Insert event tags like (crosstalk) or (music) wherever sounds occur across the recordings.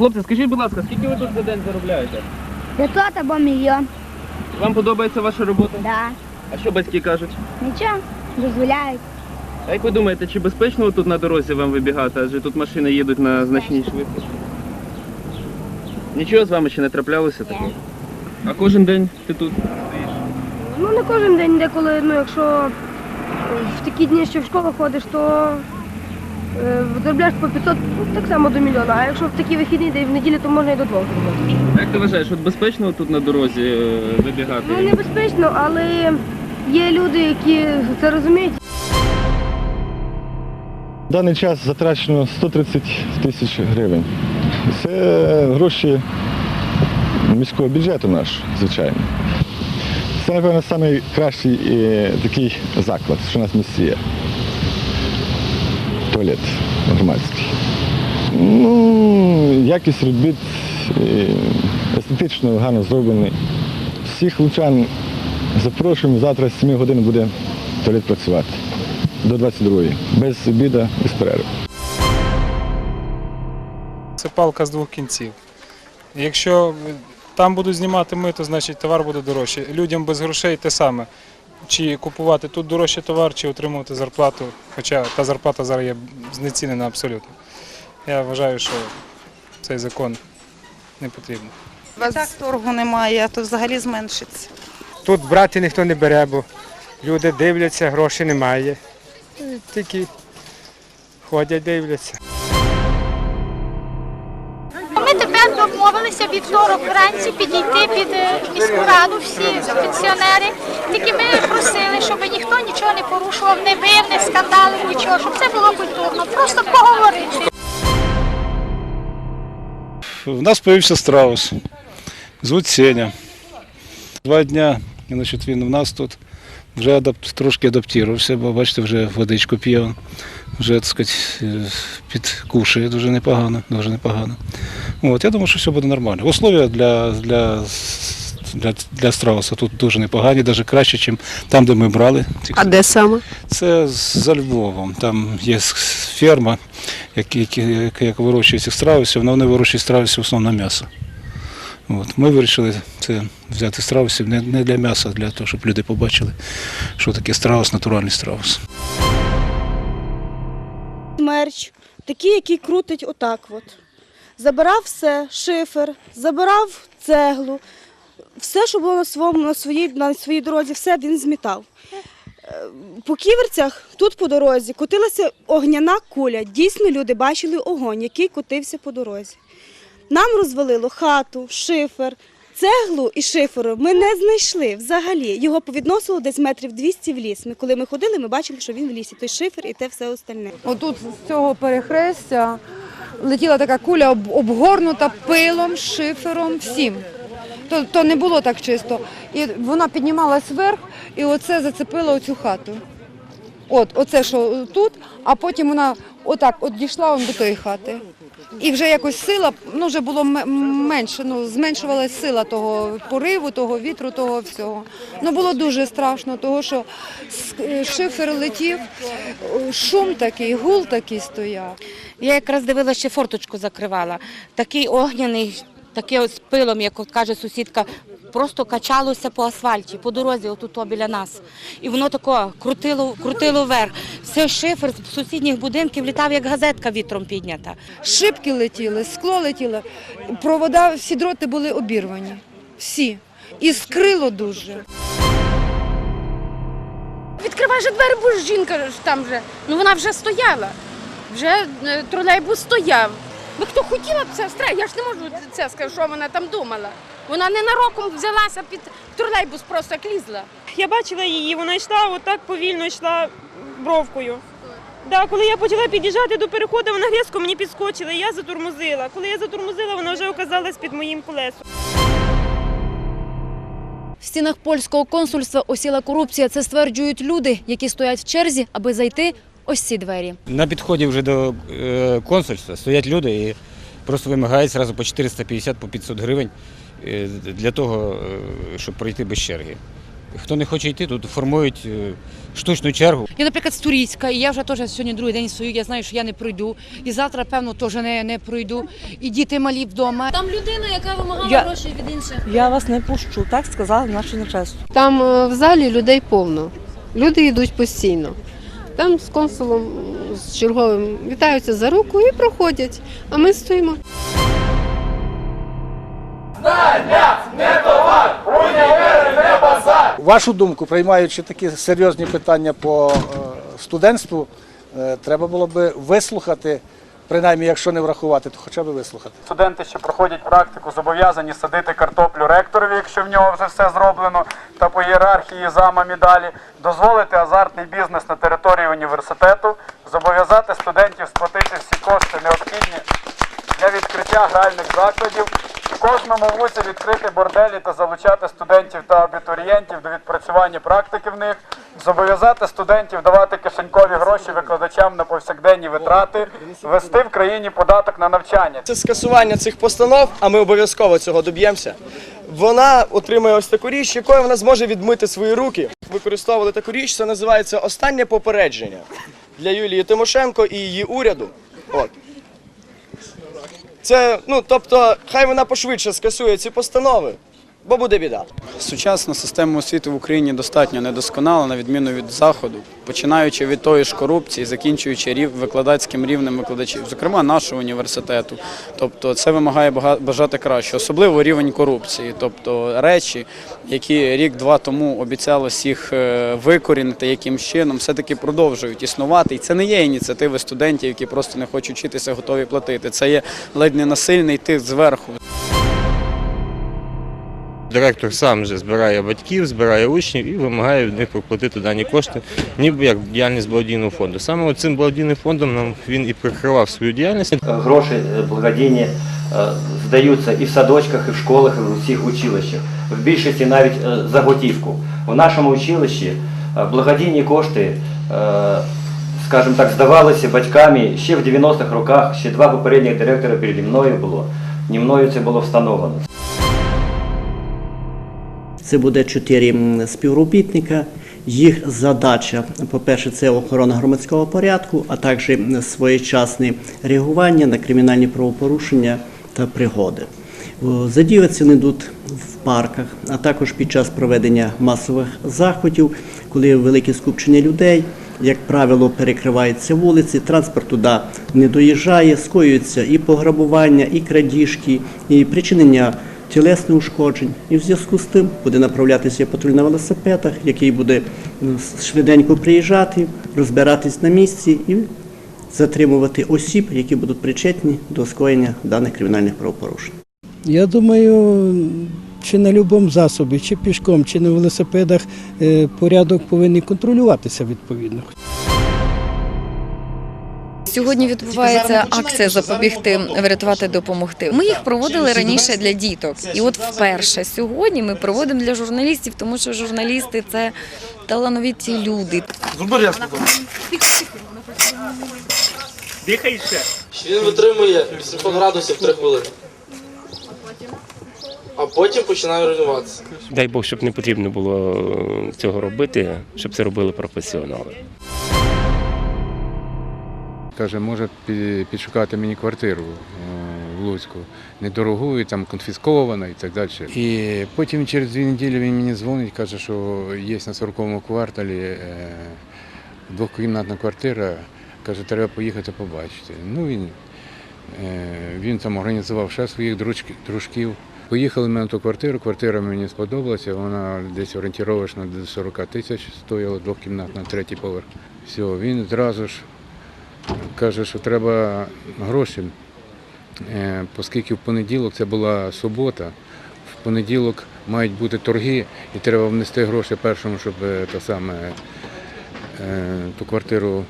Хлопці, скажіть, будь ласка, скільки ви тут за день заробляєте? 500 або мільйон. Вам подобається ваша робота? Да. А що батьки кажуть? Нічого, дозволяють. А як ви думаєте, чи безпечно тут на дорозі вам вибігати, адже тут машини їдуть на значній швидкості? Нічого з вами ще не траплялося такого? А кожен день ти тут стоїш? Ну не кожен день, деколи, ну якщо в такі дні, що в школу ходиш, то заробляєш по 500, ну, так само до мільйона. А якщо в такі вихідні день в неділю, то можна і до двох зробити. Як ти вважаєш, от безпечно тут на дорозі е, вибігати? Ну небезпечно, але є люди, які це розуміють. В даний час затрачено 130 тисяч гривень. Це гроші міського бюджету наш, звичайно. Це, напевно, найкращий е, такий заклад, що у нас в місті є. Туалет громадський. Ну, якість робіт е, естетично гарно зроблений. Всіх лучан запрошуємо, завтра з 7 годин буде туалет працювати до 22-ї. Без обіду, без перерви. Це палка з двох кінців. Якщо там будуть знімати мито, значить товар буде дорожче. Людям без грошей те саме. Чи купувати тут дорожче товар, чи отримувати зарплату, хоча та зарплата зараз є знецінена абсолютно. Я вважаю, що цей закон не потрібен. І так торгу немає, а то взагалі зменшиться. Тут брати ніхто не бере, бо люди дивляться, грошей немає. І Тільки ходять, дивляться. Домовилися вівторок вранці підійти під е, міську раду, всі пенсіонери. Тільки ми просили, щоб ніхто нічого не порушував, не бив, не скандалив, нічого, щоб це було культурно. Просто поговорити. У нас появився страус. Звуть Сеня. Два дня, значить, він у нас тут вже адап- трошки адаптувався, бо бачите, вже водичку п'є. Вже, так сказати, е, підкушує дуже непогано, дуже непогано. От, я думаю, що все буде нормально. Условия для, для, для, для страуса тут дуже непогані, навіть краще, ніж там, де ми брали. А де саме? Це за Львовом. Там є ферма, яка, яка, яка вирощує цих страусів, але вони вирощують страусів в основному на м'ясо. От. Ми вирішили це взяти страусів не, не для м'яса, а для того, щоб люди побачили, що таке страус, натуральний страус. Мерч, такий, який крутить отак. От. Забирав все, шифер, забирав цеглу, все, що було на, своєму, на, своїй, на своїй дорозі, все він змітав. Е, По ківерцях тут по дорозі котилася огняна куля. Дійсно, люди бачили огонь, який котився по дорозі. Нам розвалило хату, шифер, цеглу і шиферу ми не знайшли взагалі. Його повідносило десь метрів 200 в ліс. Ми, коли ми ходили, ми бачили, що він в лісі. Той шифер і те все остальне. Отут з цього перехрестя летіла така куля обгорнута пилом, шифером, всім. То, то не було так чисто. І вона піднімалась вверх, і оце зацепило оцю хату. От, оце що тут, а потім вона отак от дійшла до тої хати. І вже якось сила, ну вже було менше, ну зменшувалася сила того пориву, того вітру, того всього. Ну було дуже страшно, того що шифер летів, шум такий, гул такий стояв. Я якраз дивилася, ще форточку закривала. Такий огняний, таке з пилом, як каже сусідка, просто качалося по асфальті, по дорозі, отут біля нас. І воно тако крутило, крутило вверх. Все шифер з сусідніх будинків літав, як газетка вітром піднята. Шибки летіли, скло летіло, провода, всі дроти були обірвані. Всі. І скрило дуже. Відкривай же двері, бо ж жінка ж там вже. Ну вона вже стояла. Вже е, тролейбус стояв. Ну хто хотіла б це стра- я ж не можу це сказати, що вона там думала. Вона ненароком взялася під тролейбус, просто як лізла. Я бачила її, вона йшла отак повільно йшла бровкою. Да, коли я почала під'їжджати до переходу, вона різко мені підскочила, і я затормозила. Коли я затормозила, вона вже оказалась під моїм колесом. В стінах польського консульства осіла корупція. Це стверджують люди, які стоять в черзі, аби зайти ось ці двері. На підході вже до е, консульства стоять люди і просто вимагають зразу по 450 по 500 гривень для того, е, щоб пройти без черги. хто не хоче йти, тут формують е, штучну чергу. Я, наприклад, з Турійська, і я вже теж сьогодні другий день стою, я знаю, що я не пройду. І завтра, певно, теж не, не пройду. І діти малі вдома. Там людина, яка вимагала Я- гроші від інших. Я вас не пущу, так сказали наше начальство. Там е, в залі людей повно. Люди йдуть постійно. Там з консулом, з черговим вітаються за руку і проходять. А ми стоїмо. Вашу думку, приймаючи такі серйозні питання по е, студентству, е, треба було би вислухати, принаймні, якщо не врахувати, то хоча б вислухати. Студенти, що проходять практику, зобов'язані садити картоплю ректорові, якщо в нього вже все зроблено, та по ієрархії замам і далі, дозволити азартний бізнес на території університету, зобов'язати студентів сплатити всі кошти необхідні для відкриття гральних закладів. Кожному вузі відкрити борделі та залучати студентів та абітурієнтів до відпрацювання практики в них, зобов'язати студентів давати кишенькові гроші викладачам на повсякденні витрати, ввести в країні податок на навчання. Це скасування цих постанов, а ми обов'язково цього доб'ємося. Вона отримає ось таку річ, якою вона зможе відмити свої руки. Використовували таку річ, це називається останнє попередження для Юлії Тимошенко і її уряду. От. Це, ну, тобто, хай вона пошвидше скасує ці постанови, бо буде біда. Сучасна система освіти в Україні достатньо недосконала, на відміну від заходу, починаючи від тої ж корупції, закінчуючи рів викладацьким рівнем викладачів, зокрема нашого університету. Тобто це вимагає бажати краще, особливо рівень корупції, тобто речі, які рік-два тому обіцяли всіх е, викорінити якимсь чином, все-таки продовжують існувати. І це не є ініціативи студентів, які просто не хочуть вчитися, готові платити. Це є ледь не насильний тиск зверху. Директор сам вже збирає батьків, збирає учнів і вимагає від них проплатити дані кошти, ніби як діяльність благодійного фонду. Саме цим благодійним фондом нам він і прикривав свою діяльність. Гроші е, благодійні е, здаються і в садочках, і в школах, і в усіх училищах. В більшості навіть е, за готівку. У нашому училищі е, благодійні кошти, е, скажімо так, здавалися батьками ще в 90-х роках, ще два попередніх директора переді мною було. Ні мною це було встановлено. Це буде чотири співробітника. Їх задача, по-перше, це охорона громадського порядку, а також своєчасне реагування на кримінальні правопорушення та пригоди. Задіюватися вони йдуть в парках, а також під час проведення масових заходів, коли велике скупчення людей, як правило, перекриваються вулиці, транспорт туди не доїжджає, скоюються і пограбування, і крадіжки, і причинення тілесних ушкоджень. І в зв'язку з тим буде направлятися патруль на велосипедах, який буде швиденько приїжджати, розбиратись на місці і затримувати осіб, які будуть причетні до скоєння даних кримінальних правопорушень. Я думаю, чи на будь-якому засобі, чи пішком, чи на велосипедах е, порядок повинен контролюватися відповідно. Сьогодні відбувається акція запобігти, врятувати, допомогти. Ми їх проводили раніше для діток, і от вперше сьогодні ми проводимо для журналістів, тому що журналісти це талановиті люди. Дихай ще. Він витримує 800 градусів 3 хвилини. А потім починає руйнуватися. Дай Бог, щоб не потрібно було е, цього робити, щоб це робили професіонали. Каже, може підшукати мені квартиру е, в Луцьку, недорогу, і там конфіскована і так далі. І потім через дві неділі він мені дзвонить, каже, що є на 40-му кварталі е, двохкімнатна квартира. Каже, треба поїхати побачити. Ну він, е, він там організував ще своїх дружків. Поїхали ми на ту квартиру, квартира мені сподобалася, вона десь орієнтировочно до 40 тисяч стояла, двохкімнатна, третій поверх. Все, він зразу ж каже, що треба гроші, е, оскільки в понеділок це була субота, в понеділок мають бути торги і треба внести гроші першому, щоб е, те саме, е, ту квартиру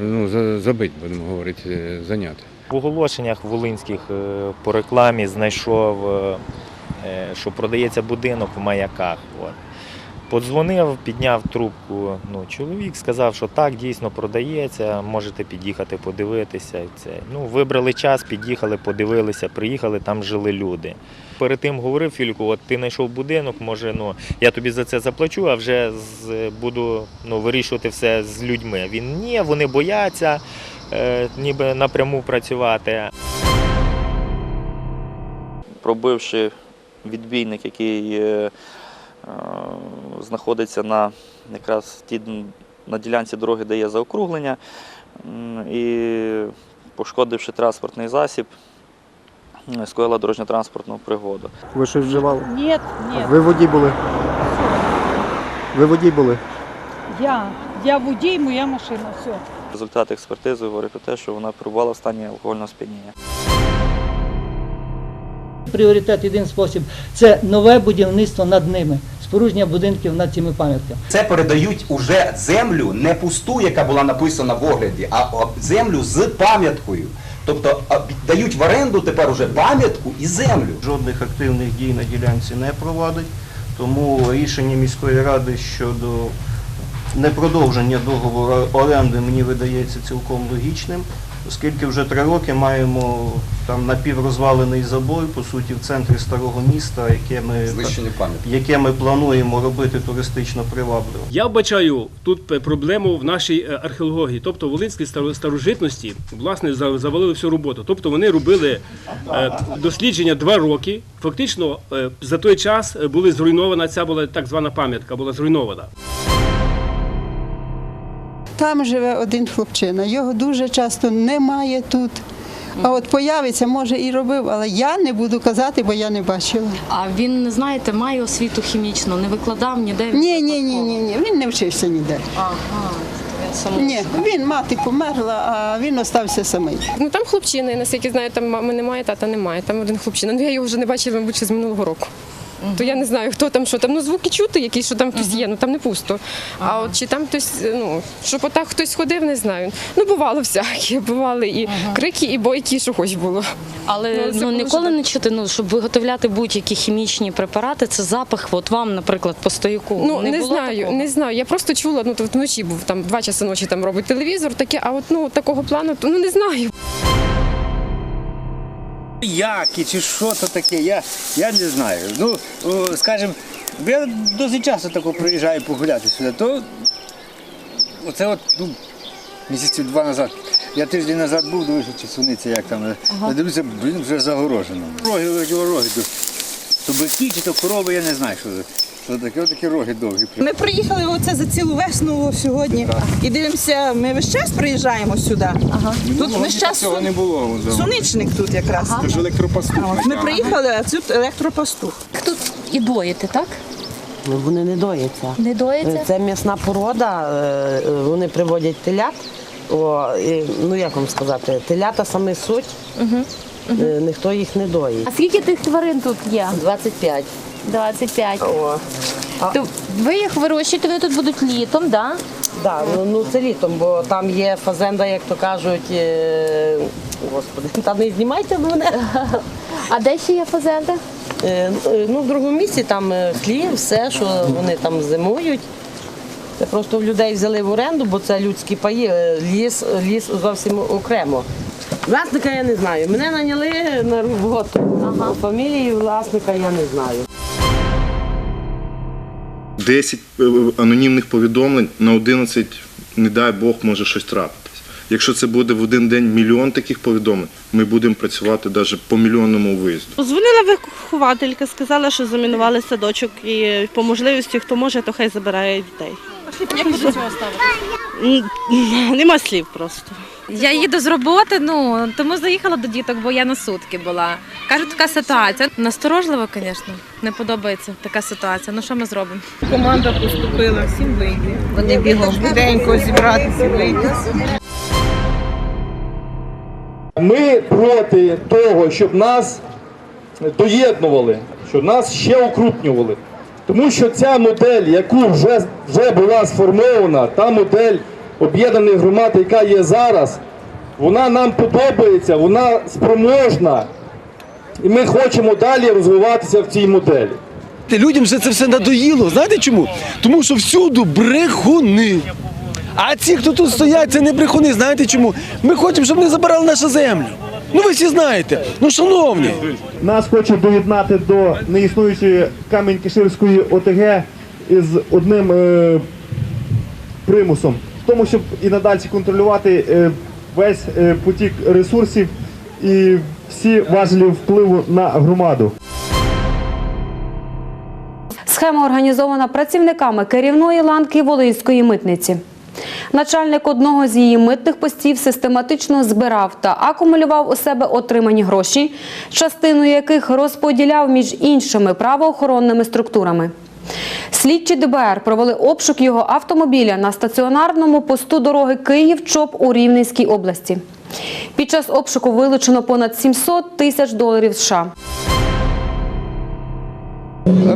ну, забити, будемо говорити, зайняти. В оголошеннях волинських по рекламі знайшов, що продається будинок в маяках. От. Подзвонив, підняв трубку. Ну, чоловік сказав, що так, дійсно продається, можете під'їхати подивитися. Це. Ну, вибрали час, під'їхали, подивилися, приїхали, там жили люди. Перед тим говорив Філіку, от ти знайшов будинок, може, ну, я тобі за це заплачу, а вже з, буду ну, вирішувати все з людьми. Він ні, вони бояться е, ніби напряму працювати. пробивши відбійник, який е, е, знаходиться на якраз ті, на ділянці дороги, де є заокруглення, і пошкодивши транспортний засіб, скоїла дорожньо-транспортну пригоду. Ви щось вживали? Ні, ні. Ви водій були? Ви водій були? Я. Я водій, моя машина, все. Результат експертизи говорить про те, що вона перебувала в стані алкогольного сп'яніння. Пріоритет єдиний спосіб це нове будівництво над ними, спорудження будинків над цими пам'ятками. Це передають уже землю не пусту, яка була написана в огляді, а землю з пам'яткою. Тобто дають в оренду тепер уже пам'ятку і землю. Жодних активних дій на ділянці не проводить, тому рішення міської ради щодо непродовження договору оренди мені видається цілком логічним, оскільки вже три роки маємо там напіврозвалений забой, по суті, в центрі старого міста, яке ми, Знищення пам'ятки. яке ми плануємо робити туристично привабливо. Я вбачаю тут проблему в нашій е, археології. Тобто волинські старо- старожитності власне за- завалили всю роботу. Тобто вони робили е, дослідження два роки. Фактично е, за той час були зруйнована ця була так звана пам'ятка, була зруйнована. Там живе один хлопчина, його дуже часто немає тут. А от появиться, може і робив, але я не буду казати, бо я не бачила. А він, знаєте, має освіту хімічну, не викладав ніде. Ні, ні, ні, ні, ні. Він не вчився ніде. Ага. Ні, він мати померла, а він остався самий. Ну там хлопчина, я наскільки знаю, там мами немає, тата немає. Там один хлопчина. Ну я його вже не бачила, мабуть, з минулого року. То я не знаю, хто там, що там. Ну звуки чути, якісь, що там хтось є, ну там не пусто. А от чи там хтось, ну щоб отак хтось ходив, не знаю. Ну бувало всяке. (laughs) Бували і крики, і бойки, що хоч було. Але Ну, ну, ніколи не чути, ну, щоб виготовляти будь-які хімічні препарати, це запах, от вам, наприклад, по стояку. Ну не, було знаю, такого? не знаю. Я просто чула, ну то вночі був там два часи ночі там робить телевізор, таке, а от ну такого плану, то ну не знаю. Які чи що це таке, я, я не знаю. Ну, скажімо, я досить часто тако приїжджаю погуляти сюди, то оце от ну, місяців два назад. Я тиждень назад був, дивився, чи суниця як там. Ага. Я дивлюся, блін, вже загорожено. Роги, роги, роги. То бики чи то корови, я не знаю, що це. Що таке, отакі роги довгі. Ми приїхали оце за цілу весну сьогодні і дивимося, ми весь час приїжджаємо сюди. Тут весь час Цього не було. суничник тут якраз. Це ж електропастух. А от Ми приїхали, а тут електропастух. Тут і доїте, так? Ну, Вони не дояться. Не доїться? Це м'ясна порода, е, е, вони приводять телят. О, і, ну як вам сказати, телята саме суть, е, ніхто їх не доїть. А скільки тих тварин тут є? 25. 25. О. То ви їх вирощуєте, вони тут будуть літом, так? Да, ну, ну це літом, бо там є фазенда, як то кажуть. Е, господи, (laughs) та не знімайте мене. А де ще є фазенда? Е, ну, в другому місці там е, хлів, все, що вони там зимують. Це просто в людей взяли в оренду, бо це людські паї, е, ліс, ліс зовсім окремо. Власника я не знаю. Мене наняли на роботу. Ага. Фамілії власника я не знаю. 10 е, анонімних повідомлень на 11, не дай Бог, може щось трапитись. Якщо це буде в один день мільйон таких повідомлень, ми будемо працювати навіть по мільйонному виїзду. Дзвонила вихователька, сказала, що замінували садочок і по можливості, хто може, то хай забирає дітей. Як ви до цього ставитесь? Нема слів просто. Я їду з роботи, ну тому заїхала до діток, бо я на сутки була. Кажуть, така ситуація. Насторожливо, звісно, не подобається така ситуація. Ну що ми зробимо? Команда поступила, всім вийти. Вони бігом буденько зібратися вийти. Ми проти того, щоб нас доєднували, щоб нас ще укрупнювали. Тому що ця модель, яку вже, вже була сформована, та модель об'єднаних громад, яка є зараз, вона нам подобається, вона спроможна. І ми хочемо далі розвиватися в цій моделі. Людям вже це все надоїло. Знаєте чому? Тому що всюди брехуни. А ці, хто тут стоять, це не брехуни. Знаєте чому? Ми хочемо, щоб вони забирали нашу землю. Ну ви всі знаєте. Ну, шановні. Нас хочуть доєднати до неіснуючої Камінь-Киширської ОТГ із одним е, примусом. Тому, щоб і надалі контролювати е, весь е, потік ресурсів і всі важелі впливу на громаду. Схема організована працівниками керівної ланки Волинської митниці. Начальник одного з її митних постів систематично збирав та акумулював у себе отримані гроші, частину яких розподіляв між іншими правоохоронними структурами. Слідчі ДБР провели обшук його автомобіля на стаціонарному посту дороги Київ-Чоп у Рівненській області. Під час обшуку вилучено понад 700 тисяч доларів США.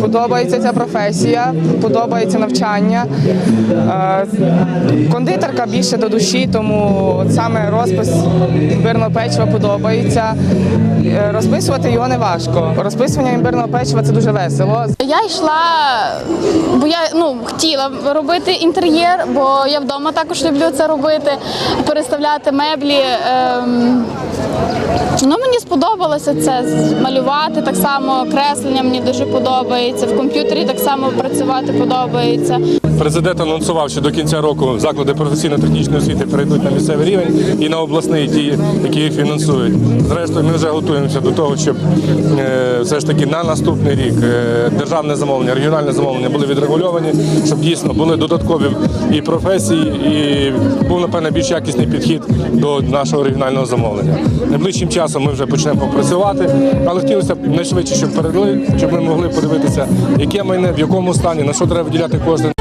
Подобається ця професія, подобається навчання. Е, Кондитерка більше до душі, тому саме розпис імбирного печива подобається. Е, Розписувати його не важко. Розписування імбирного печива це дуже весело. Я йшла, бо я ну хотіла робити інтер'єр, бо я вдома також люблю це робити, переставляти меблі. Ем, ну мені сподобалося це малювати так само, креслення мені дуже подобається. В комп'ютері так само працювати подобається. Президент анонсував, що до кінця року заклади професійно-технічної освіти перейдуть на місцевий рівень і на обласний, ті, які їх фінансують. Зрештою, ми вже готуємося до того, щоб е, все ж таки на наступний рік е, державне замовлення, регіональне замовлення були відрегульовані, щоб дійсно були додаткові і професії, і був напевне більш якісний підхід до нашого регіонального замовлення. Найближчим часом ми вже почнемо працювати, але хотілося б найшвидше, щоб передали, щоб ми могли подивитися, яке майне, в якому стані, на що треба виділяти кошти.